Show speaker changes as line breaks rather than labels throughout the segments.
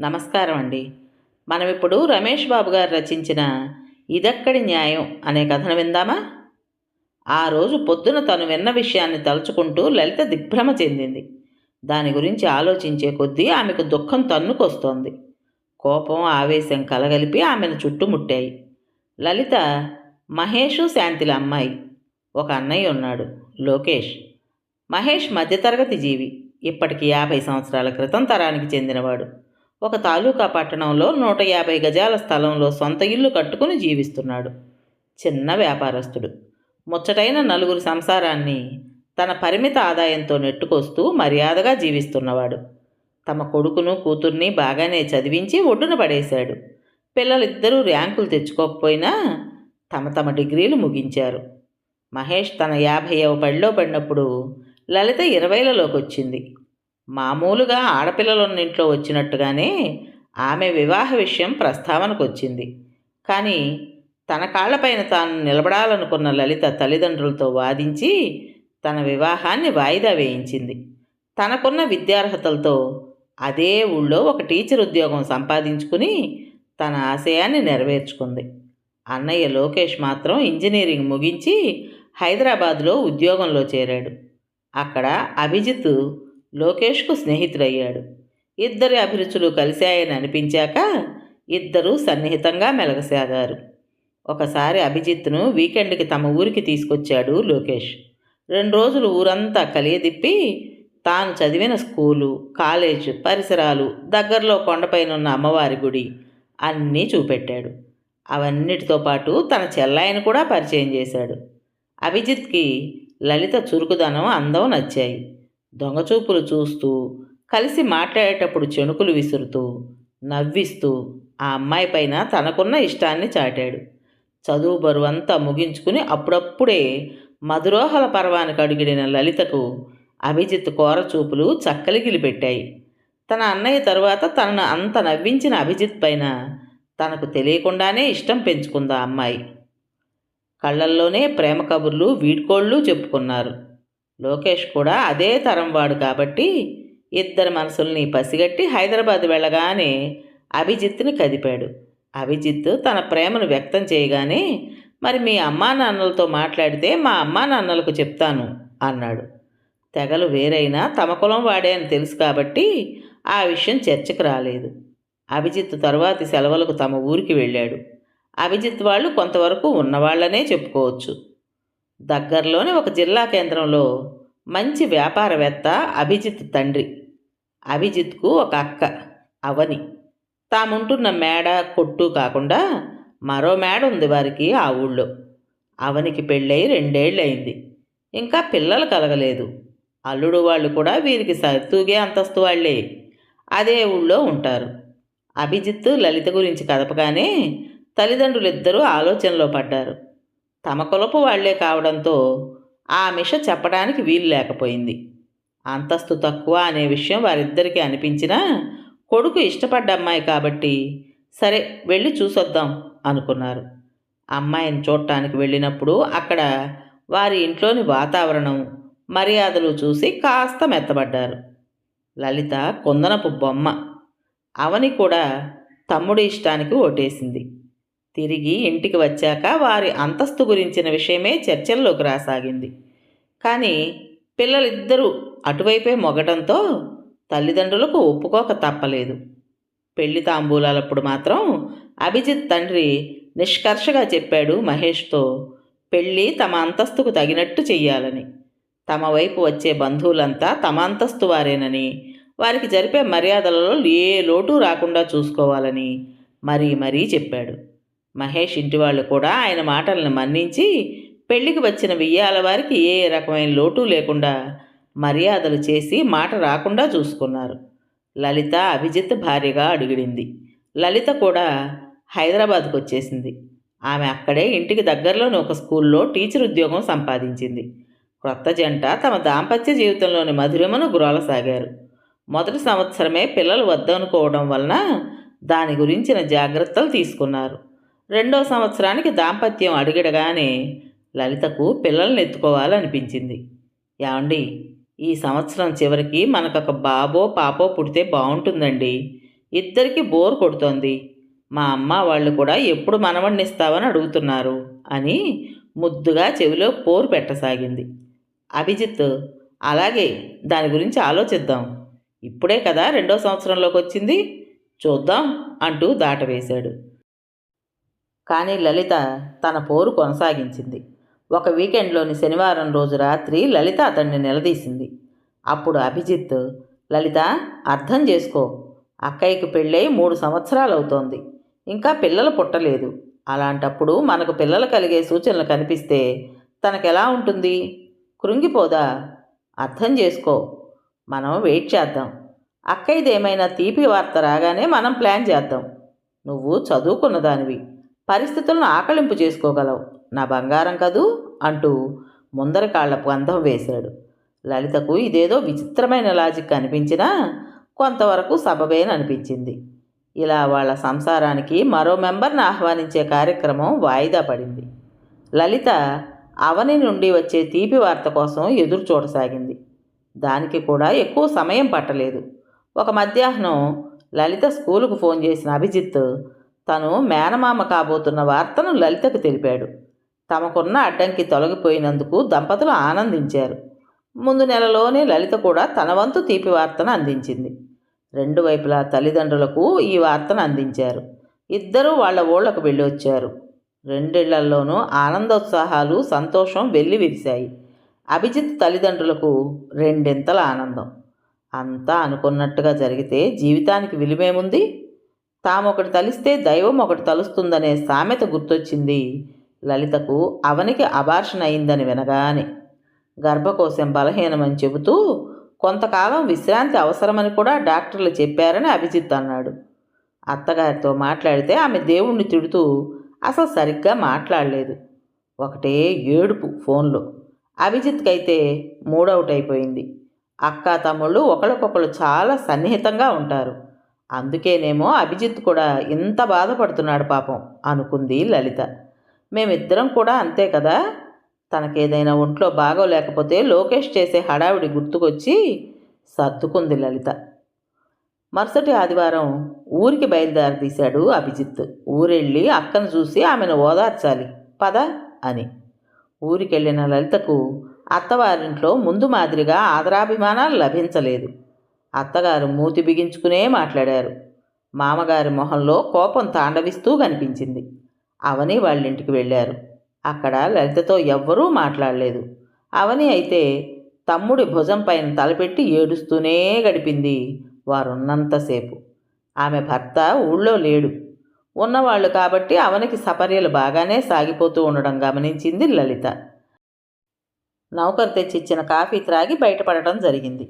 నమస్కారం అండి. మనం ఇప్పుడు రమేష్ బాబు గారు రచించిన ఇదక్కడి న్యాయం అనే కథను విందామా? ఆ రోజు పొద్దున తను విన్న విషయాన్ని తలుచుకుంటూ లలిత దిగ్భ్రమ చెందింది. దాని గురించి ఆలోచించే కొద్దీ ఆమెకు దుఃఖం తన్నుకొస్తోంది. కోపం ఆవేశం కలగలిపి ఆమెను చుట్టుముట్టాయి. లలిత మహేషు శాంతిల అమ్మాయి. ఒక అన్నయ్య ఉన్నాడు లోకేష్. మహేష్ మధ్యతరగతి జీవి. ఇప్పటికి యాభై సంవత్సరాల క్రితం తరానికి చెందినవాడు. ఒక తాలూకా పట్టణంలో నూట యాభై గజాల స్థలంలో సొంత ఇల్లు కట్టుకుని జీవిస్తున్నాడు. చిన్న వ్యాపారస్తుడు. ముచ్చటైన నలుగురు సంసారాన్ని తన పరిమిత ఆదాయంతో నెట్టుకొస్తూ మర్యాదగా జీవిస్తున్నవాడు. తమ కొడుకును కూతుర్ని బాగానే చదివించి ఒడ్డున పడేశాడు. పిల్లలిద్దరూ ర్యాంకులు తెచ్చుకోకపోయినా తమ తమ డిగ్రీలు ముగించారు. మహేష్ తన యాభైవ పడిలో పడినప్పుడు లలిత ఇరవైలలోకి వచ్చింది మామూలుగా ఆడపిల్లలున్న ఇంట్లో వచ్చినట్టుగానే ఆమె వివాహ విషయం ప్రస్తావనకు వచ్చింది కానీ తన కాళ్ళపైన తాను నిలబడాలనుకున్న లలిత తల్లిదండ్రులతో వాదించి తన వివాహాన్ని వాయిదా వేయించింది. తనకున్న విద్యార్హతలతో అదే ఊళ్ళో ఒక టీచర్ ఉద్యోగం సంపాదించుకుని తన ఆశయాన్ని నెరవేర్చుకుంది. అన్నయ్య లోకేష్ మాత్రం ఇంజనీరింగ్ ముగించి హైదరాబాద్లో ఉద్యోగంలో చేరాడు. అక్కడ అభిజిత్ లోకేష్కు స్నేహితుడయ్యాడు. ఇద్దరి అభిరుచులు కలిశాయని అనిపించాక ఇద్దరూ సన్నిహితంగా మెలగసాగారు. ఒకసారి అభిజిత్ను వీకెండ్కి తమ ఊరికి తీసుకొచ్చాడు లోకేష్. రెండు రోజులు ఊరంతా కలియదిప్పి తాను చదివిన స్కూలు కాలేజ్ పరిసరాలు దగ్గరలో కొండపైనున్న అమ్మవారి గుడి అన్నీ చూపెట్టాడు. అవన్నిటితో పాటు తన చెల్లాయిని కూడా పరిచయం చేశాడు. అభిజిత్కి లలిత చురుకుదనం అందం నచ్చాయి. దొంగచూపులు చూస్తూ కలిసి మాట్లాడేటప్పుడు చెణుకులు విసురుతూ నవ్విస్తూ ఆ అమ్మాయి పైన తనకున్న ఇష్టాన్ని చాటాడు. చదువు బరువంతా ముగించుకుని అప్పుడప్పుడే మధురోహల పర్వానికి అడుగిడిన లలితకు అభిజిత్ కోరచూపులు చక్కలిగిలి పెట్టాయి. తన అన్నయ్య తరువాత తనను అంత నవ్వించిన అభిజిత్ పైన తనకు తెలియకుండానే ఇష్టం పెంచుకుందా అమ్మాయి. కళ్ళల్లోనే ప్రేమ కబుర్లు వీడ్కోళ్ళు చెప్పుకున్నారు. లోకేష్ కూడా అదే తరం వాడు కాబట్టి ఇద్దరు మనసుల్ని పసిగట్టి హైదరాబాద్ వెళ్ళగానే అభిజిత్ని కదిపాడు. అభిజిత్ తన ప్రేమను వ్యక్తం చేయగానే మరి మీ అమ్మా నాన్నలతో మాట్లాడితే మా అమ్మా నాన్నలకు చెప్తాను అన్నాడు. తెగలు వేరైనా తమ కులం వాడే అని తెలుసు కాబట్టి ఆ విషయం చర్చకు రాలేదు. అభిజిత్ తరువాతి సెలవులకు తమ ఊరికి వెళ్ళాడు. అభిజిత్ వాళ్ళు కొంతవరకు ఉన్నవాళ్ళనే చెప్పుకోవచ్చు. దగ్గరలోని ఒక జిల్లా కేంద్రంలో మంచి వ్యాపారవేత్త అభిజిత్ తండ్రి. అభిజిత్కు ఒక అక్క అవని. తాముంటున్న మేడ కొట్టు కాకుండా మరో మేడ ఉంది వారికి ఆ ఊళ్ళో. అవనికి పెళ్ళై రెండేళ్ళయింది. ఇంకా పిల్లలు కలగలేదు. అల్లుడు వాళ్ళు కూడా వీరికి సరితూగే అంతస్తు వాళ్ళే. అదే ఊళ్ళో ఉంటారు. అభిజిత్ లలిత గురించి కదపగానే తల్లిదండ్రులిద్దరూ ఆలోచనలో పడ్డారు. తమ కులపు వాళ్ళే కావడంతో ఆ మిష చెప్పడానికి వీలు లేకపోయింది. అంతస్తు తక్కువ అనే విషయం వారిద్దరికీ అనిపించినా కొడుకు ఇష్టపడ్డ అమ్మాయి కాబట్టి సరే వెళ్ళి చూసొద్దాం అనుకున్నారు. అమ్మాయిని చూడటానికి వెళ్ళినప్పుడు అక్కడ వారి ఇంట్లోని వాతావరణం మర్యాదలు చూసి కాస్త మెత్తబడ్డారు. లలిత కుందనపు బొమ్మ. అవని కూడా తమ్ముడి ఇష్టానికి ఓటేసింది. తిరిగి ఇంటికి వచ్చాక వారి అంతస్తు గురించిన విషయమే చర్చల్లోకి రాసాగింది. కానీ పిల్లలిద్దరూ అటువైపే మొగటంతో తల్లిదండ్రులకు ఒప్పుకోక తప్పలేదు. పెళ్ళి తాంబూలాలప్పుడు మాత్రం అభిజిత్ తండ్రి నిష్కర్షగా చెప్పాడు మహేష్తో పెళ్ళి తమ అంతస్తుకు తగినట్టు చెయ్యాలని. తమ వైపు వచ్చే బంధువులంతా తమ అంతస్తు వారేనని. వారికి జరిపే మర్యాదలలో ఏ లోటు రాకుండా చూసుకోవాలని మరీ మరీ చెప్పాడు. మహేష్ ఇంటి వాళ్ళు కూడా ఆయన మాటలను మన్నించి పెళ్ళికి వచ్చిన వియ్యాల వారికి ఏ రకమైన లోటు లేకుండా మర్యాదలు చేసి మాట రాకుండా చూసుకున్నారు. లలిత అభిజిత్ భార్యగా అడిగిడింది. లలిత కూడా హైదరాబాద్కు వచ్చేసింది. ఆమె అక్కడే ఇంటికి దగ్గరలోని ఒక స్కూల్లో టీచర్ ఉద్యోగం సంపాదించింది. క్రొత్త జంట తమ దాంపత్య జీవితంలోని మధురమను గురాలసాగారు. మొదటి సంవత్సరమే పిల్లలు వద్దనుకోవడం వలన దాని గురించిన జాగ్రత్తలు తీసుకున్నారు. రెండో సంవత్సరానికి దాంపత్యం అడిగడగానే లలితకు పిల్లల్ని ఎత్తుకోవాలనిపించింది. ఏమండి ఈ సంవత్సరం చివరికి మనకొక బాబో పాపో పుడితే బాగుంటుందండి ఇద్దరికి బోర్ కొడుతోంది. మా అమ్మ వాళ్ళు కూడా ఎప్పుడు మనవణ్ణి ఇస్తావని అడుగుతున్నారు అని ముద్దుగా చెవిలో పోరు పెట్టసాగింది. అభిజిత్ అలాగే దాని గురించి ఆలోచిద్దాం. ఇప్పుడే కదా రెండో సంవత్సరంలోకి వచ్చింది చూద్దాం అంటూ దాటవేశాడు. కానీ లలిత తన పోరు కొనసాగించింది. ఒక వీకెండ్లోని శనివారం రోజు రాత్రి లలిత అతన్ని నిలదీసింది. అప్పుడు అభిజిత్ లలిత అర్థం చేసుకో. అక్కయ్యకి పెళ్ళై మూడు సంవత్సరాలు అవుతోంది ఇంకా పిల్లలు పుట్టలేదు. అలాంటప్పుడు మనకు పిల్లలు కలిగే సూచనలు కనిపిస్తే తనకెలా ఉంటుంది? కృంగిపోదా? అర్థం చేసుకో. మనం వెయిట్ చేద్దాం. అక్కయ్యదేమైనా తీపి వార్త రాగానే మనం ప్లాన్ చేద్దాం. నువ్వు చదువుకున్న దానివి పరిస్థితులను ఆకలింపు చేసుకోగలవు. నా బంగారం కదూ? అంటూ ముందర కాళ్ళ అందం వేశాడు. లలితకు ఇదేదో విచిత్రమైన లాజిక్ అనిపించినా కొంతవరకు సబబేననిపించింది ఇలా వాళ్ళ సంసారానికి మరో మెంబర్ని ఆహ్వానించే కార్యక్రమం వాయిదా పడింది. లలిత అవని నుండి వచ్చే తీపి వార్త కోసం ఎదురు చూడసాగింది. దానికి కూడా ఎక్కువ సమయం పట్టలేదు. ఒక మధ్యాహ్నం లలిత స్కూలుకు ఫోన్ చేసిన అభిజిత్ తను మేనమామ కాబోతున్న వార్తను లలితకు తెలిపాడు. తమకున్న అడ్డంకి తొలగిపోయినందుకు దంపతులు ఆనందించారు. ముందు నెలలోనే లలిత కూడా తన వంతు తీపి వార్తను అందించింది. రెండు వైపులా తల్లిదండ్రులకు ఈ వార్తను అందించారు. ఇద్దరూ వాళ్ళ ఊళ్ళకు వెళ్ళి వచ్చారు రెండిళ్ళల్లోనూ ఆనందోత్సాహాలు సంతోషం వెళ్ళి విరిశాయి అభిజిత్ తల్లిదండ్రులకు రెండింతల ఆనందం. అంతా అనుకున్నట్టుగా జరిగితే జీవితానికి విలువేముంది? తాము ఒకటి తలిస్తే దైవం ఒకటి తలుస్తుందనే సామెత గుర్తొచ్చింది. లలితకు అవనికి అబార్షన్ అయిందని వినగానే గర్భకోశం బలహీనమని చెబుతూ కొంతకాలం విశ్రాంతి అవసరమని కూడా డాక్టర్లు చెప్పారని అభిజిత్ అన్నాడు. అత్తగారితో మాట్లాడితే ఆమె దేవుణ్ణి తిడుతూ అసలు సరిగ్గా మాట్లాడలేదు. ఒకటే ఏడుపు ఫోన్లో. అభిజిత్కైతే మూడవుట్ అయిపోయింది అక్క తమ్ముళ్ళు ఒకరికొకరు చాలా సన్నిహితంగా ఉంటారు. అందుకేనేమో అభిజిత్ కూడా ఇంత బాధపడుతున్నాడు పాపం అనుకుంది లలిత. మేమిద్దరం కూడా అంతే కదా? తనకేదైనా ఒంట్లో బాగోలేకపోతే లోకేష్ చేసే హడావిడి గుర్తుకొచ్చి సర్దుకుంది లలిత. మరుసటి ఆదివారం ఊరికి బయలుదేరి తీశాడు అభిజిత్. ఊరెళ్ళి అక్కను చూసి ఆమెను ఓదార్చాలి పద అని. ఊరికెళ్ళిన లలితకు అత్తవారింట్లో ముందు మాదిరిగా ఆదరాభిమానాలు లభించలేదు. అత్తగారు మూతి బిగించుకునే మాట్లాడారు. మామగారి మొహంలో కోపం తాండవిస్తూ కనిపించింది. అవని వాళ్ళింటికి వెళ్ళారు. అక్కడ లలితతో ఎవ్వరూ మాట్లాడలేదు. అవని అయితే తమ్ముడి భుజం పైన తలపెట్టి ఏడుస్తూనే గడిపింది వారున్నంతసేపు. ఆమె భర్త ఊళ్ళో లేడు. ఉన్నవాళ్ళు కాబట్టి అవనికి సపర్యలు బాగానే సాగిపోతూ ఉండడం గమనించింది లలిత. నౌకర్ తెచ్చిచ్చిన కాఫీ త్రాగి బయటపడటం జరిగింది.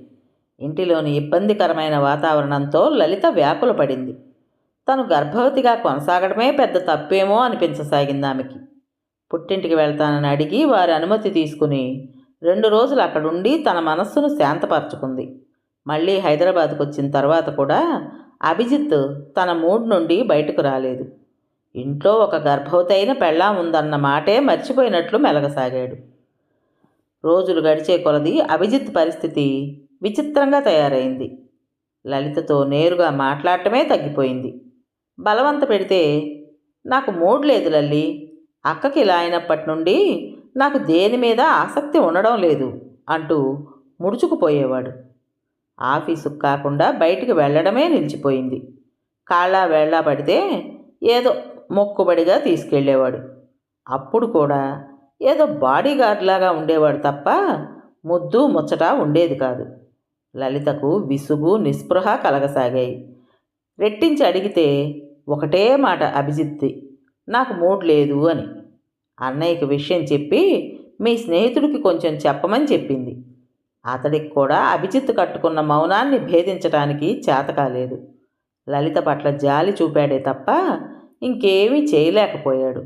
ఇంటిలోని ఇబ్బందికరమైన వాతావరణంతో లలిత వ్యాకుల పడింది. తను గర్భవతిగా కొనసాగడమే పెద్ద తప్పేమో అనిపించసాగింది ఆమెకి. పుట్టింటికి వెళ్తానని అడిగి వారి అనుమతి తీసుకుని రెండు రోజులు అక్కడుండి తన మనస్సును శాంతపరచుకుంది. మళ్ళీ హైదరాబాద్కు వచ్చిన తర్వాత కూడా అభిజిత్ తన మూడ్ నుండి బయటకు రాలేదు. ఇంట్లో ఒక గర్భవతి అయిన పెళ్ళాం ఉందన్న మాటే మర్చిపోయినట్లు మెలగసాగాడు. రోజులు గడిచే కొలది అభిజిత్ పరిస్థితి విచిత్రంగా తయారైంది. లలితతో నేరుగా మాట్లాడటమే తగ్గిపోయింది. బలవంత పెడితే నాకు మూడ్ లేదు లల్లి. అక్కకి ఇలా అయినప్పటి నుండి నాకు దేని మీద ఆసక్తి ఉండడం లేదు అంటూ ముడుచుకుపోయేవాడు. ఆఫీసుకు కాకుండా బయటికి వెళ్ళడమే నిలిచిపోయింది. కాళ్ళ వేళ్ళ పడితే ఏదో మొక్కుబడిగా తీసుకెళ్ళేవాడు. అప్పుడు కూడా ఏదో బాడీగార్డ్ లాగా ఉండేవాడు తప్ప ముద్దు ముచ్చట ఉండేది కాదు. లలితకు విసుగు నిస్పృహ కలగసాగాయి. రెట్టించి అడిగితే ఒకటే మాట అభిజిత్తి నాకు మూడ్ లేదు అని. అన్నయ్యకి విషయం చెప్పి మీ స్నేహితుడికి కొంచెం చెప్పమని చెప్పింది. అతడికి కూడా అభిజిత్ కట్టుకున్న మౌనాన్ని భేదించడానికి చేతకాలేదు లలిత పట్ల జాలి చూపాడే తప్ప ఇంకేమీ చేయలేకపోయాడు.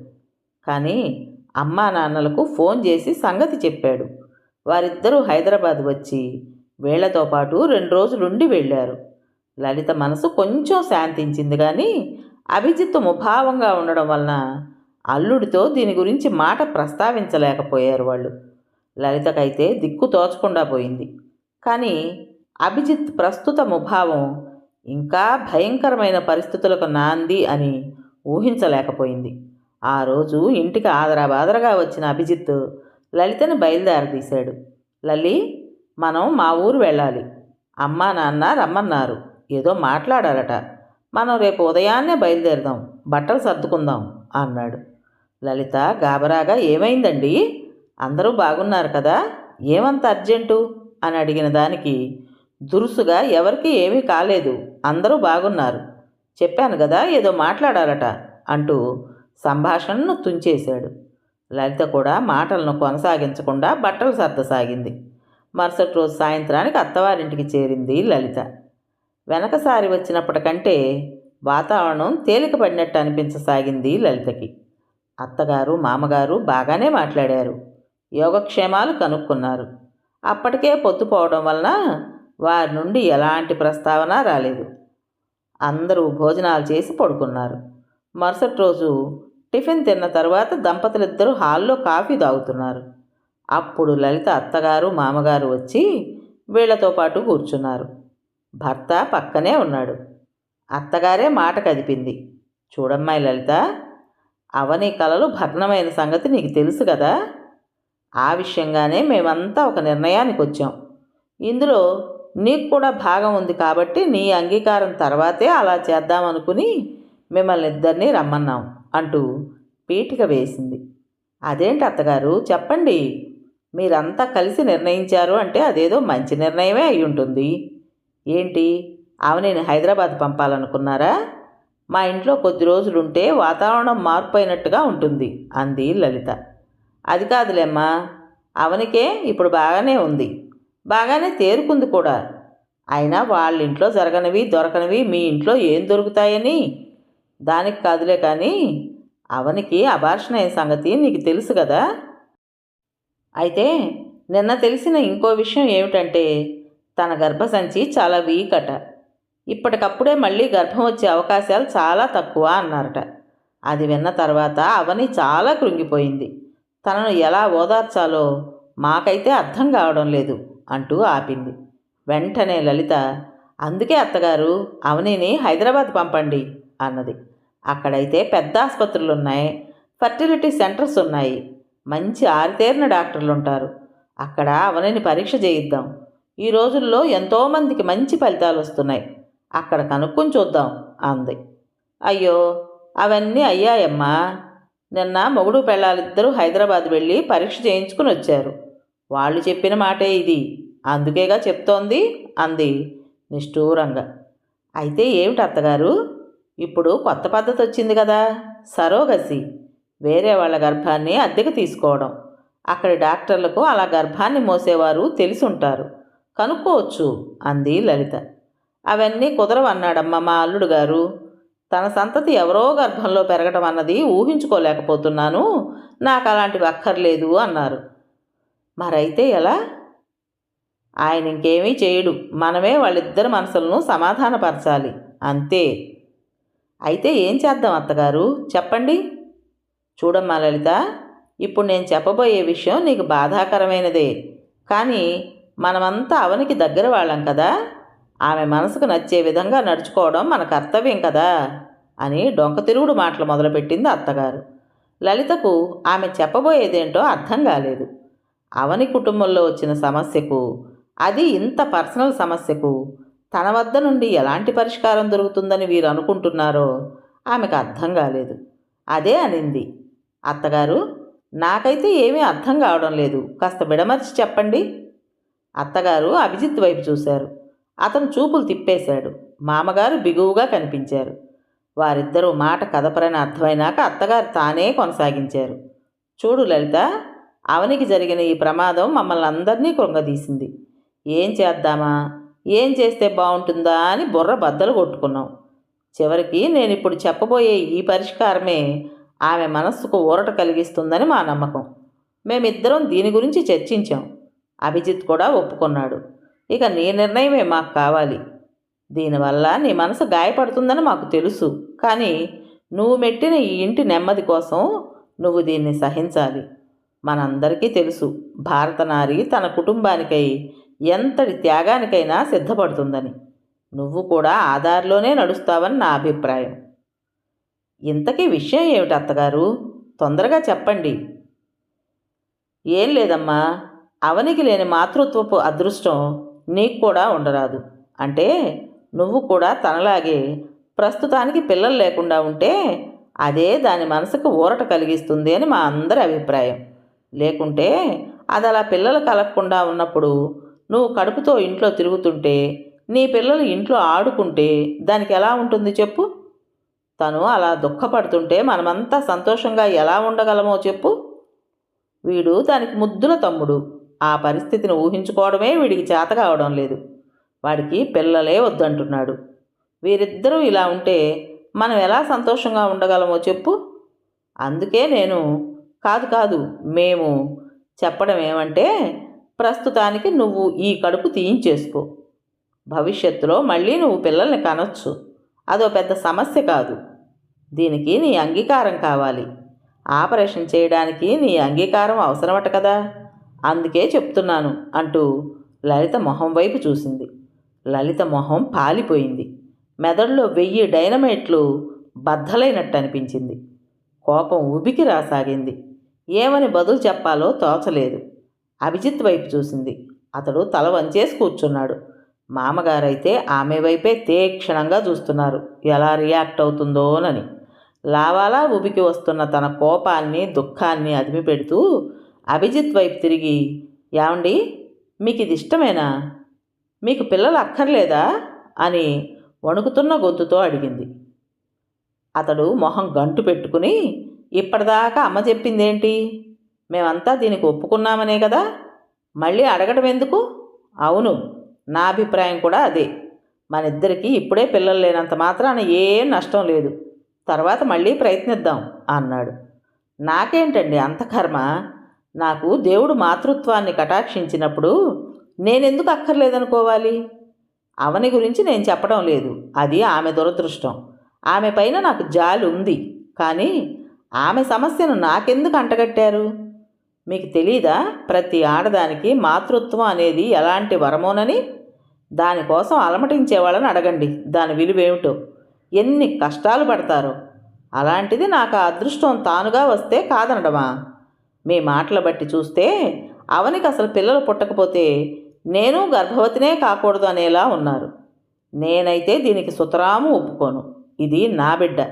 కానీ అమ్మా నాన్నలకు ఫోన్ చేసి సంగతి చెప్పాడు. వారిద్దరూ హైదరాబాద్ వచ్చి వీళ్ళతో పాటు రెండు రోజులుండి వెళ్ళారు. లలిత మనసు కొంచెం శాంతించింది కానీ అభిజిత్ ముభావంగా ఉండడం వలన అల్లుడితో దీని గురించి మాట ప్రస్తావించలేకపోయారు వాళ్ళు. లలితకైతే దిక్కు తోచకుండా పోయింది. కానీ అభిజిత్ ప్రస్తుత ముభావం ఇంకా భయంకరమైన పరిస్థితులకు నాంది అని ఊహించలేకపోయింది. ఆ రోజు ఇంటికి ఆదరాబాదరగా వచ్చిన అభిజిత్ లలితను బయలుదేరదీశాడు. లలి మనం మా ఊరు వెళ్ళాలి. అమ్మా నాన్న రమ్మన్నారు. ఏదో మాట్లాడారట. మనం రేపు ఉదయాన్నే బయలుదేరదాం. బట్టలు సర్దుకుందాం అన్నాడు. లలిత గాబరాగా ఏమైందండి? అందరూ బాగున్నారు కదా? ఏమంత అర్జెంటు? అని అడిగిన దానికి దురుసుగా ఎవరికీ ఏమీ కాలేదు. అందరూ బాగున్నారు. చెప్పాను కదా ఏదో మాట్లాడారట అంటూ సంభాషణను తుంచేశాడు. లలిత కూడా మాటలను కొనసాగించకుండా బట్టలు సర్దసాగింది. మరుసటి రోజు సాయంత్రానికి అత్తవారింటికి చేరింది లలిత. వెనకసారి వచ్చినప్పటికంటే వాతావరణం తేలికపడినట్టు అనిపించసాగింది లలితకి. అత్తగారు మామగారు బాగానే మాట్లాడారు. యోగక్షేమాలు కనుక్కున్నారు. అప్పటికే పొద్దుపోవడం వలన వారి నుండి ఎలాంటి ప్రస్తావన రాలేదు. అందరూ భోజనాలు చేసి పడుకున్నారు. మరుసటి రోజు టిఫిన్ తిన్న తర్వాత దంపతులిద్దరూ హాల్లో కాఫీ తాగుతున్నారు. అప్పుడు లలిత అత్తగారు మామగారు వచ్చి వీళ్ళతో పాటు కూర్చున్నారు. భర్త పక్కనే ఉన్నాడు. అత్తగారే మాట కదిపింది. చూడమ్మాయి లలిత అవని కలలు భగ్నమైన సంగతి నీకు తెలుసు కదా? ఆ విషయంగానే మేమంతా ఒక నిర్ణయానికి వచ్చాం. ఇందులో నీకు కూడా భాగం ఉంది కాబట్టి నీ అంగీకారం తర్వాతే అలా చేద్దామనుకుని మిమ్మల్ని ఇద్దరినీ రమ్మన్నాం అంటూ పీటిక వేసింది. అదేంటి అత్తగారు? చెప్పండి. మీరంతా కలిసి నిర్ణయించారు అంటే అదేదో మంచి నిర్ణయమే అయి ఉంటుంది ఏంటి? అవనిని హైదరాబాద్ పంపాలనుకున్నారా? మా ఇంట్లో కొద్ది రోజులుంటే వాతావరణం మార్పు అయినట్టుగా ఉంటుంది అంది లలిత. అది కాదులేమ్మా అవనికే ఇప్పుడు బాగానే ఉంది. బాగానే తేరుకుంది కూడా. అయినా వాళ్ళ ఇంట్లో జరగనివి దొరకనివి మీ ఇంట్లో ఏం దొరుకుతాయని? దానికి కాదులే కానీ అవనికి అభాషణ అయిన సంగతి నీకు తెలుసు కదా? అయితే నిన్న తెలిసిన ఇంకో విషయం ఏమిటంటే తన గర్భసంచి చాలా వీక్ అట ఇప్పటికప్పుడే మళ్ళీ గర్భం వచ్చే అవకాశాలు చాలా తక్కువ అన్నారట. అది విన్న తర్వాత అవని చాలా కృంగిపోయింది. తనను ఎలా ఓదార్చాలో మాకైతే అర్థం కావడం లేదు అంటూ ఆపింది. వెంటనే లలిత అందుకే అత్తగారు అవనిని హైదరాబాద్ పంపండి అన్నది. అక్కడైతే పెద్ద ఆసుపత్రులు ఉన్నాయి ఫర్టిలిటీ సెంటర్స్ ఉన్నాయి. మంచి ఆరితేరిన డాక్టర్లు ఉంటారు అక్కడ అవనిని పరీక్ష చేయిద్దాం. ఈ రోజుల్లో ఎంతోమందికి మంచి ఫలితాలు వస్తున్నాయి. అక్కడ కనుక్కొని చూద్దాం అంది. అయ్యో అవన్నీ అయ్యాయమ్మా. నిన్న మొగుడు పెళ్ళాలిద్దరూ హైదరాబాద్ వెళ్ళి పరీక్ష చేయించుకుని వచ్చారు. వాళ్ళు చెప్పిన మాటే ఇది. అందుకేగా చెప్తోంది అంది నిష్ఠూరంగా. అయితే ఏమిటి అత్తగారు? ఇప్పుడు కొత్త పద్ధతి వచ్చింది కదా సరోగసి. వేరే వాళ్ళ గర్భాన్ని అద్దెకు తీసుకోవడం. అక్కడి డాక్టర్లకు అలా గర్భాన్ని మోసేవారు తెలిసి ఉంటారు కనుక్కోవచ్చు అంది లలిత. అవన్నీ కుదరవన్నాడమ్మ మా అల్లుడు గారు తన సంతతి ఎవరో గర్భంలో పెరగటం అన్నది ఊహించుకోలేకపోతున్నాను. నాకు అలాంటివి అక్కర్లేదు అన్నారు. మరైతే ఎలా? ఆయన ఇంకేమీ చేయడు. మనమే వాళ్ళిద్దరి మనసులను సమాధానపరచాలి అంతే. అయితే ఏం చేద్దాం అత్తగారు? చెప్పండి. చూడమ్మా లలిత ఇప్పుడు నేను చెప్పబోయే విషయం నీకు బాధాకరమైనదే. కానీ మనమంతా అవనికి దగ్గర వాళ్ళం కదా. ఆమె మనసుకు నచ్చే విధంగా నడుచుకోవడం మన కర్తవ్యం కదా అని డొంక తిరుగుడు మాటలు మొదలుపెట్టింది అత్తగారు. లలితకు ఆమె చెప్పబోయేదేంటో అర్థం కాలేదు. అవని కుటుంబంలో వచ్చిన సమస్యకు అది ఇంత పర్సనల్ సమస్యకు తన వద్ద నుండి ఎలాంటి పరిష్కారం దొరుకుతుందని వీరు అనుకుంటున్నారో ఆమెకు అర్థం కాలేదు. అదే అనింది. అత్తగారు నాకైతే ఏమీ అర్థం కావడం లేదు. కాస్త విడమర్చి చెప్పండి. అత్తగారు అభిజిత్ వైపు చూశారు. అతను చూపులు తిప్పేశాడు. మామగారు బిగువుగా కనిపించారు. వారిద్దరూ మాట కదపరని అర్థమైనాక అత్తగారు తానే కొనసాగించారు. చూడు లలిత అవనికి జరిగిన ఈ ప్రమాదం మమ్మల్ని అందరినీ కృంగదీసింది. ఏం చేద్దామా? ఏం చేస్తే బాగుంటుందా అని బుర్ర బద్దలు కొట్టుకున్నాం. చివరికి నేను ఇప్పుడు చెప్పబోయే ఈ పరిష్కారమే ఆమె మనస్సుకు ఊరట కలిగిస్తుందని మా నమ్మకం. మేమిద్దరం దీని గురించి చర్చించాం. అభిజిత్ కూడా ఒప్పుకున్నాడు. ఇక నీ నిర్ణయమే మాకు కావాలి. దీనివల్ల నీ మనసు గాయపడుతుందని మాకు తెలుసు. కానీ నువ్వు మెట్టిన ఈ ఇంటి నెమ్మది కోసం నువ్వు దీన్ని సహించాలి. మనందరికీ తెలుసు భారత నారి తన కుటుంబానికై ఎంతటి త్యాగానికైనా సిద్ధపడుతుందని. నువ్వు కూడా ఆధార్లోనే నడుస్తావని నా అభిప్రాయం. ఇంతకీ విషయం ఏమిటి అత్తగారు? తొందరగా చెప్పండి. ఏం లేదమ్మా అవనికి లేని మాతృత్వపు అదృష్టం నీకు కూడా ఉండరాదు. అంటే నువ్వు కూడా తనలాగే ప్రస్తుతానికి పిల్లలు లేకుండా ఉంటే అదే దాని మనసుకు ఊరట కలిగిస్తుంది అని మా అందరి అభిప్రాయం. లేకుంటే అది అలా పిల్లలు కలగకుండా ఉన్నప్పుడు నువ్వు కడుపుతో ఇంట్లో తిరుగుతుంటే నీ పిల్లలు ఇంట్లో ఆడుకుంటే దానికి ఎలా ఉంటుంది చెప్పు? తను అలా దుఃఖపడుతుంటే మనమంతా సంతోషంగా ఎలా ఉండగలమో చెప్పు. వీడు దానికి ముద్దుల తమ్ముడు. ఆ పరిస్థితిని ఊహించుకోవడమే వీడికి చేత కావడం లేదు. వాడికి పిల్లలే వద్దంటున్నాడు. వీరిద్దరూ ఇలా ఉంటే మనం ఎలా సంతోషంగా ఉండగలమో చెప్పు. అందుకే నేను కాదు కాదు మేము చెప్పడం ఏమంటే ప్రస్తుతానికి నువ్వు ఈ కడుపు తీయించేసుకో. భవిష్యత్తులో మళ్ళీ నువ్వు పిల్లల్ని కనొచ్చు. అదో పెద్ద సమస్య కాదు. దీనికి నీ అంగీకారం కావాలి. ఆపరేషన్ చేయడానికి నీ అంగీకారం అవసరమట కదా? అందుకే చెప్తున్నాను అంటూ లలిత మొహం వైపు చూసింది. లలిత మొహం పాలిపోయింది. మెదడులో వెయ్యి డైనమైట్లు బద్దలైనట్టు అనిపించింది కోపం ఉబికి రాసాగింది. ఏమని బదులు చెప్పాలో తోచలేదు. అభిజిత్ వైపు చూసింది. అతడు తల వంచేసి కూర్చున్నాడు. మామగారైతే ఆమె వైపే తీక్షణంగా చూస్తున్నారు. ఎలా రియాక్ట్ అవుతుందోనని. లావాలా ఉబికి వస్తున్న తన కోపాన్ని దుఃఖాన్ని అదిమి పెడుతూ అభిజిత్ వైపు తిరిగి ఏమండి మీకు ఇది ఇష్టమేనా మీకు పిల్లలు అక్కర్లేదా? అని వణుకుతున్న గొంతుతో అడిగింది. అతడు మొహం గంటు పెట్టుకుని ఇప్పటిదాకా అమ్మ చెప్పిందేంటి? మేమంతా దీనికి ఒప్పుకున్నామనే కదా. మళ్ళీ అడగడం ఎందుకు? అవును నా అభిప్రాయం కూడా అదే. మన ఇద్దరికీ ఇప్పుడే పిల్లలు లేనంత మాత్రాన ఏం నష్టం లేదు. తర్వాత మళ్ళీ ప్రయత్నిద్దాం అన్నాడు. నాకేంటండి అంత కర్మ? నాకు దేవుడు మాతృత్వాన్ని కటాక్షించినప్పుడు నేనెందుకు అక్కర్లేదనుకోవాలి? అవని గురించి నేను చెప్పడం లేదు. అది ఆమె దురదృష్టం. ఆమె పైన నాకు జాలి ఉంది. కానీ ఆమె సమస్యను నాకెందుకు అంటగట్టారు? మీకు తెలీదా? ప్రతి ఆడదానికి మాతృత్వం అనేది ఎలాంటి వరమోనని? దానికోసం అలమటించే వాళ్ళని అడగండి. దాని విలువేమిటో? ఎన్ని కష్టాలు పడతారో? అలాంటిది నాకు ఆ అదృష్టం తానుగా వస్తే కాదనడమా? మీ మాటలు బట్టి చూస్తే అవనికి అసలు పిల్లలు పుట్టకపోతే నేను గర్భవతినే కాకూడదు అనేలా ఉన్నారు. నేనైతే దీనికి సుతరాము ఒప్పుకోను. ఇది నా బిడ్డ.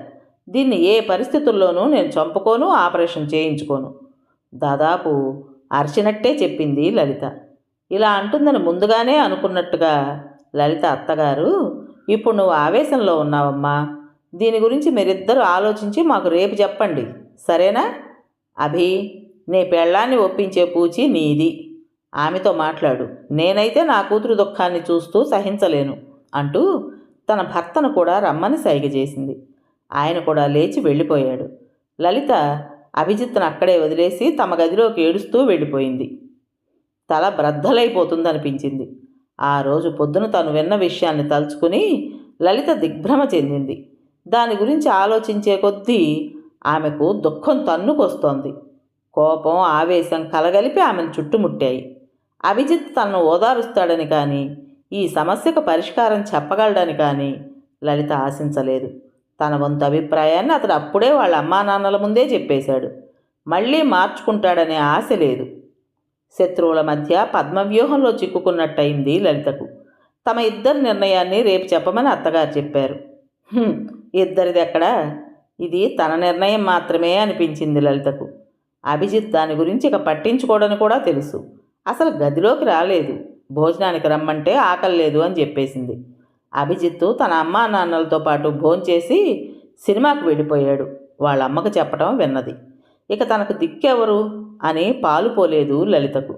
దీన్ని ఏ పరిస్థితుల్లోనూ నేను చంపుకోను ఆపరేషన్ చేయించుకోను. దాదాపు అరిచినట్టే చెప్పింది లలిత. ఇలా అంటుందని ముందుగానే అనుకున్నట్టుగా లలిత అత్తగారు ఇప్పుడు నువ్వు ఆవేశంలో ఉన్నావమ్మా. దీని గురించి మీరిద్దరూ ఆలోచించి మాకు రేపు చెప్పండి. సరేనా? అభి నీ పెళ్ళాన్ని ఒప్పించే పూచి నీది. ఆమెతో మాట్లాడు. నేనైతే నా కూతురు దుఃఖాన్ని చూస్తూ సహించలేను అంటూ తన భర్తను కూడా రమ్మని సైగ చేసింది. ఆయన కూడా లేచి వెళ్ళిపోయాడు. లలిత అభిజిత్ను అక్కడే వదిలేసి తమ గదిలోకి ఏడుస్తూ వెళ్ళిపోయింది. తల బ్రద్దలైపోతుందనిపించింది. ఆ రోజు పొద్దున తను విన్న విషయాన్ని తలుచుకుని లలిత దిగ్భ్రమ చెందింది. దాని గురించి ఆలోచించే కొద్దీ ఆమెకు దుఃఖం తన్నుకొస్తోంది. కోపం ఆవేశం కలగలిపి ఆమెను చుట్టుముట్టాయి. అభిజిత్ తనను ఓదారుస్తాడని కానీ ఈ సమస్యకు పరిష్కారం చెప్పగలడని కానీ లలిత ఆశించలేదు. తన వంతు అభిప్రాయాన్ని అతడు అప్పుడే వాళ్ళ అమ్మా నాన్నల ముందే చెప్పేశాడు. మళ్ళీ మార్చుకుంటాడనే ఆశ లేదు. శత్రువుల మధ్య పద్మవ్యూహంలో చిక్కుకున్నట్టయింది లలితకు. తమ ఇద్దరి నిర్ణయాన్ని రేపు చెప్పమని అత్తగారు చెప్పారు. ఇద్దరిది ఎక్కడా? ఇది తన నిర్ణయం మాత్రమే అనిపించింది లలితకు. అభిజిత్ దాని గురించి ఇక పట్టించుకోవడని కూడా తెలుసు. అసలు గదిలోకి రాలేదు. భోజనానికి రమ్మంటే ఆకలి లేదు అని చెప్పేసింది. అభిజిత్తు తన అమ్మా నాన్నలతో పాటు భోంచేసి సినిమాకు వెళ్ళిపోయాడు. వాళ్ళ అమ్మకు చెప్పడం విన్నది. ఇక తనకు దిక్కెవరు అని పాలు పోలేదు లలితకు.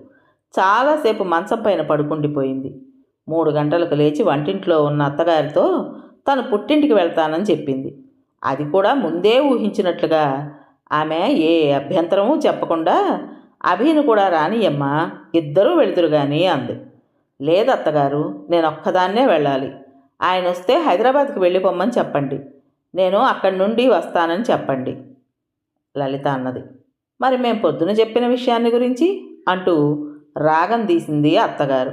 చాలాసేపు మంచం పైన పడుకుండిపోయింది. మూడు గంటలకు లేచి వంటింట్లో ఉన్న అత్తగారితో తను పుట్టింటికి వెళ్తానని చెప్పింది. అది కూడా ముందే ఊహించినట్లుగా ఆమె ఏ అభ్యంతరమూ చెప్పకుండా అభిని కూడా రానియమ్మా ఇద్దరూ వెళుతురు కానీ అంది. లేదు అత్తగారు నేను ఒక్కదాన్నే వెళ్ళాలి. ఆయన వస్తే హైదరాబాద్కి వెళ్ళిపోమ్మని చెప్పండి. నేను అక్కడి నుండి వస్తానని చెప్పండి. లలిత అన్నది. మరి మేం పొద్దున చెప్పిన విషయాన్ని గురించి? అంటూ రాగం తీసింది అత్తగారు.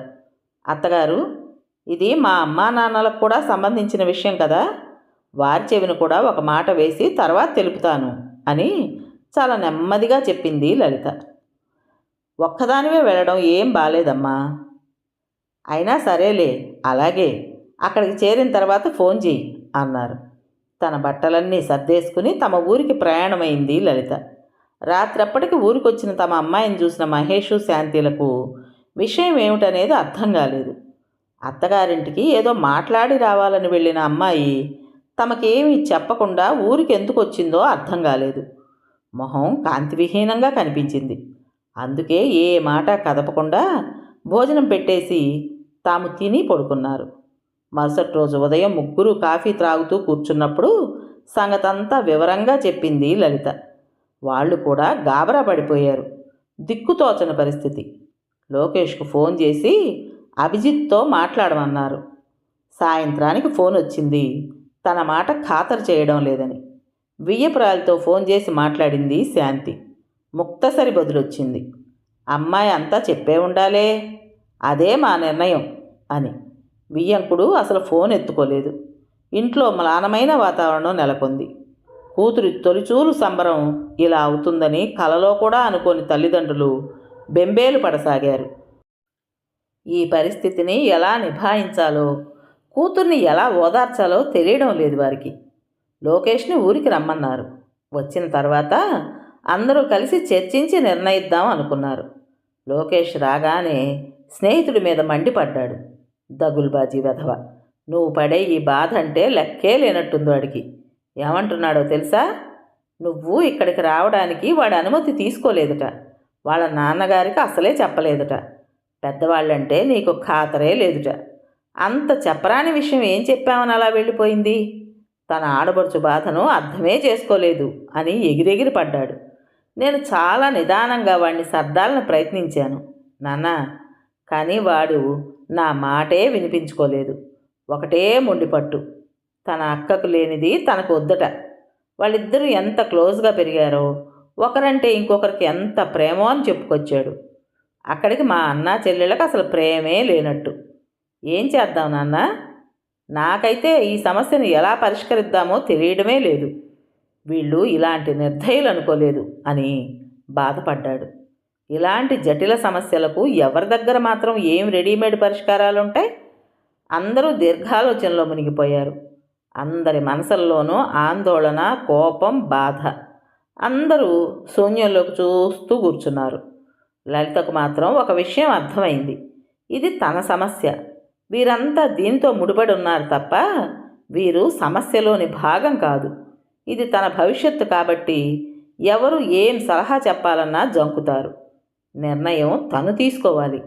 అత్తగారు ఇది మా అమ్మా నాన్నలకు కూడా సంబంధించిన విషయం కదా? వారి చెవిని కూడా ఒక మాట వేసి తర్వాత తెలుపుతాను అని చాలా నెమ్మదిగా చెప్పింది లలిత. ఒక్కదానివే వెళ్ళడం ఏం బాలేదమ్మా. అయినా సరేలే అలాగే. అక్కడికి చేరిన తర్వాత ఫోన్ చేయి అన్నారు. తన బట్టలన్నీ సర్దేసుకుని తమ ఊరికి ప్రయాణమైంది లలిత. రాత్రప్పటికి ఊరికొచ్చిన తమ అమ్మాయిని చూసిన మహేషు శాంతిలకు విషయం ఏమిటనేది అర్థం కాలేదు. అత్తగారింటికి ఏదో మాట్లాడి రావాలని వెళ్ళిన అమ్మాయి తమకేమీ చెప్పకుండా ఊరికి ఎందుకు వచ్చిందో అర్థం కాలేదు. మొహం కాంతివిహీనంగా కనిపించింది. అందుకే ఏ మాట కదపకుండా భోజనం పెట్టేసి తాము తిని పడుకున్నారు. మరుసటి రోజు ఉదయం ముగ్గురు కాఫీ త్రాగుతూ కూర్చున్నప్పుడు సంగతంతా వివరంగా చెప్పింది లలిత. వాళ్ళు కూడా గాబరా పడిపోయారు. దిక్కుతోచని పరిస్థితి. లోకేష్కు ఫోన్ చేసి అభిజిత్తో మాట్లాడమన్నారు. సాయంత్రానికి ఫోన్ వచ్చింది. తన మాట ఖాతరు చేయడం లేదని. వియ్యపురాలతో ఫోన్ చేసి మాట్లాడింది శాంతి. ముక్తసరి బదులొచ్చింది. అమ్మాయి అంతా చెప్పే ఉండాలే. అదే మా నిర్ణయం అని. వియ్యంకుడు అసలు ఫోన్ ఎత్తుకోలేదు. ఇంట్లో మ్లానమైన వాతావరణం నెలకొంది. కూతురి తొలిచూలు సంబరం ఇలా అవుతుందని కలలో కూడా అనుకోని తల్లిదండ్రులు బెంబేలు పడసాగారు. ఈ పరిస్థితిని ఎలా నిభాయించాలో కూతుర్ని ఎలా ఓదార్చాలో తెలియడం లేదు వారికి. లోకేష్ని ఊరికి రమ్మన్నారు. వచ్చిన తర్వాత అందరూ కలిసి చర్చించి నిర్ణయిద్దాం అనుకున్నారు. లోకేష్ రాగానే స్నేహితుడి మీద మండిపడ్డాడు. దగుల్బాజీ వెధవ. నువ్వు పడే ఈ బాధ అంటే లెక్కే లేనట్టుంది వాడికి. ఏమంటున్నాడో తెలుసా? నువ్వు ఇక్కడికి రావడానికి వాడి అనుమతి తీసుకోలేదుట. వాళ్ళ నాన్నగారికి అసలే చెప్పలేదుట. పెద్దవాళ్ళంటే నీకు ఖాతరే లేదుట. అంత చెప్పరాని విషయం ఏం చెప్పామని అలా వెళ్ళిపోయింది? తన ఆడబడుచు బాధను అర్థమే చేసుకోలేదు అని ఎగిరెగిరి పడ్డాడు. నేను చాలా నిదానంగా వాడిని సర్దాలని ప్రయత్నించాను. నాన్న కానీ వాడు నా మాటే వినిపించుకోలేదు. ఒకటే మొండిపట్టు తన అక్కకు లేనిది తనకు వద్దట. వాళ్ళిద్దరూ ఎంత క్లోజ్గా పెరిగారో ఒకరంటే ఇంకొకరికి ఎంత ప్రేమో అని చెప్పుకొచ్చాడు. అక్కడికి మా అన్న చెల్లెళ్ళకి అసలు ప్రేమే లేనట్టు. ఏం చేద్దాం నాన్న? నాకైతే ఈ సమస్యను ఎలా పరిష్కరిద్దామో తెలియడమే లేదు. వీళ్ళు ఇలాంటి నిర్ధయులు అనుకోలేదు అని బాధపడ్డాడు. ఇలాంటి జటిల సమస్యలకు ఎవరి దగ్గర మాత్రం ఏం రెడీమేడ్ పరిష్కారాలు ఉంటాయి అందరూ దీర్ఘాలోచనలో మునిగిపోయారు. అందరి మనసుల్లోనూ ఆందోళన కోపం బాధ అందరూ శూన్యంలోకి చూస్తూ కూర్చున్నారు. లలితకు మాత్రం ఒక విషయం అర్థమైంది. ఇది తన సమస్య. వీరంతా దీంతో ముడిపడి ఉన్నారు తప్ప వీరు సమస్యలోని భాగం కాదు. ఇది తన భవిష్యత్తు కాబట్టి ఎవరు ఏం సలహా చెప్పాలన్నా జంకుతారు. నిర్ణయం తను తీసుకోవాలి.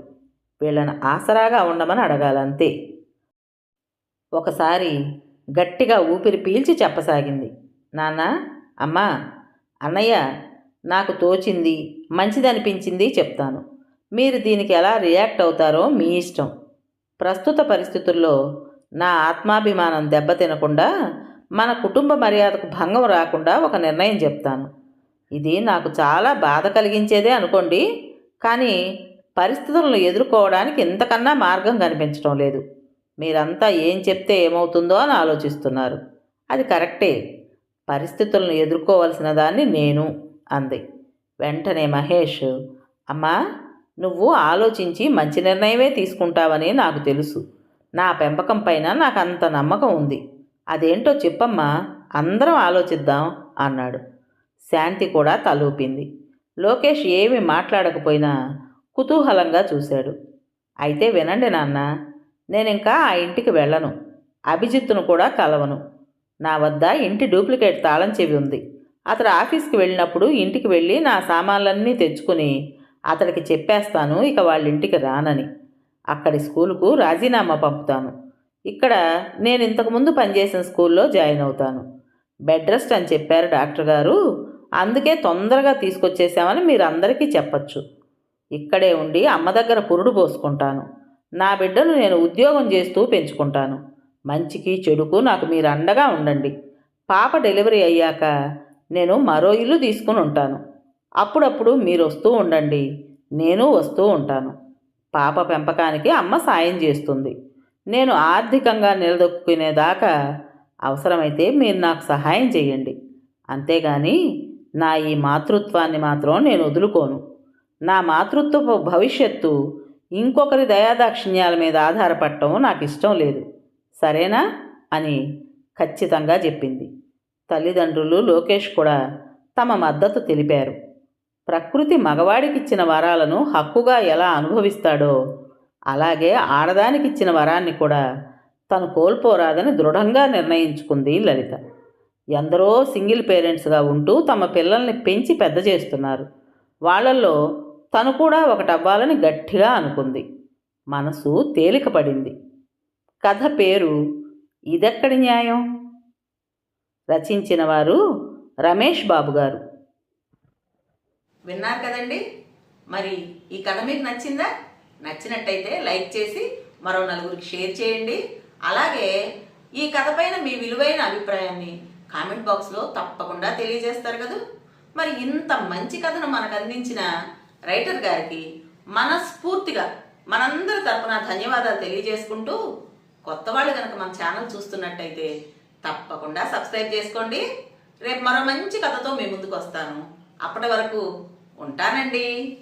వీళ్ళని ఆసరాగా ఉండమని అడగాలంతే. ఒకసారి గట్టిగా ఊపిరి పీల్చి చెప్పసాగింది. నాన్న అమ్మా అన్నయ్య నాకు తోచింది మంచిదనిపించింది చెప్తాను. మీరు దీనికి ఎలా రియాక్ట్ అవుతారో మీ ఇష్టం. ప్రస్తుత పరిస్థితుల్లో నా ఆత్మాభిమానం దెబ్బతినకుండా మన కుటుంబ మర్యాదకు భంగం రాకుండా ఒక నిర్ణయం చెప్తాను. ఇది నాకు చాలా బాధ కలిగించేదే అనుకోండి కానీ పరిస్థితులను ఎదుర్కోవడానికి ఇంతకన్నా మార్గం కనిపించడం లేదు. మీరంతా ఏం చెప్తే ఏమవుతుందో అని ఆలోచిస్తున్నారు. అది కరెక్టే. పరిస్థితులను ఎదుర్కోవలసిన దాన్ని నేను అంది. వెంటనే మహేష్ అమ్మా నువ్వు ఆలోచించి మంచి నిర్ణయమే తీసుకుంటావని నాకు తెలుసు. నా పెంపకం పైన నాకు అంత నమ్మకం ఉంది. అదేంటో చెప్పమ్మా అందరం ఆలోచిద్దాం అన్నాడు. శాంతి కూడా తలూపింది. లోకేష్ ఏమి మాట్లాడకపోయినా కుతూహలంగా చూశాడు. అయితే వినండి నాన్న నేను ఇంకా ఆ ఇంటికి వెళ్ళను. అభిజిత్తును కూడా కలవను. నా వద్ద ఇంటి డూప్లికేట్ తాళం చెవి ఉంది. అతడు ఆఫీస్కి వెళ్ళినప్పుడు ఇంటికి వెళ్ళి నా సామాన్లన్నీ తెచ్చుకుని అతడికి చెప్పేస్తాను ఇక వాళ్ళ ఇంటికి రానని. అక్కడి స్కూలుకు రాజీనామా పంపుతాను. ఇక్కడ నేను ఇంతకుముందు పనిచేసిన స్కూల్లో జాయిన్ అవుతాను. బెడ్ రెస్ట్ అని చెప్పారు డాక్టర్ గారు. అందుకే తొందరగా తీసుకొచ్చేసామని మీరు అందరికీ చెప్పచ్చు. ఇక్కడే ఉండి అమ్మ దగ్గర పురుడు పోసుకుంటాను. నా బిడ్డను నేను ఉద్యోగం చేస్తూ పెంచుకుంటాను. మంచికి చెడుకు నాకు మీరు అండగా ఉండండి. పాప డెలివరీ అయ్యాక నేను మరో ఇల్లు తీసుకుని ఉంటాను. అప్పుడప్పుడు మీరు వస్తూ ఉండండి. నేను వస్తూ ఉంటాను. పాప పెంపకానికి అమ్మ సాయం చేస్తుంది. నేను ఆర్థికంగా నిలదొక్కునేదాకా అవసరమైతే మీరు నాకు సహాయం చేయండి. అంతేగాని నా ఈ మాతృత్వాన్ని మాత్రం నేను వదులుకోను. నా మాతృత్వపు భవిష్యత్తు ఇంకొకరి దయాదాక్షిణ్యాల మీద ఆధారపడటం నాకు ఇష్టం లేదు. సరేనా? అని ఖచ్చితంగా చెప్పింది. తల్లిదండ్రులు లోకేష్ కూడా తమ మద్దతు తెలిపారు. ప్రకృతి మగవాడికిచ్చిన వరాలను హక్కుగా ఎలా అనుభవిస్తాడో అలాగే ఆడదానికిచ్చిన వరాన్ని కూడా తను కోల్పోరాదని దృఢంగా నిర్ణయించుకుంది లలిత. ఎందరో సింగిల్ పేరెంట్స్గా ఉంటూ తమ పిల్లల్ని పెంచి పెద్ద చేస్తున్నారు. వాళ్ళల్లో తను కూడా ఒకటవ్వాలని గట్టిగా అనుకుంది. మనసు తేలిక పడింది కథ పేరు ఇదెక్కడి న్యాయం? రచించిన వారు రమేష్ బాబు గారు. విన్నారు కదండి? మరి ఈ కథ మీకు నచ్చిందా? నచ్చినట్టయితే లైక్ చేసి మరో నలుగురికి షేర్ చేయండి. అలాగే ఈ కథ పైన మీ విలువైన అభిప్రాయాన్ని కామెంట్ బాక్స్లో తప్పకుండా తెలియజేస్తారు కదా. మరి ఇంత మంచి కథను మనకు అందించిన రైటర్ గారికి మనస్ఫూర్తిగా మనందరి తరపున ధన్యవాదాలు తెలియజేసుకుంటూ కొత్త వాళ్ళు కనుక మన ఛానల్ చూస్తున్నట్టయితే తప్పకుండా సబ్స్క్రైబ్ చేసుకోండి. రేపు మరో మంచి కథతో మీ ముందుకు వస్తాను. అప్పటి వరకు ఉంటానండి.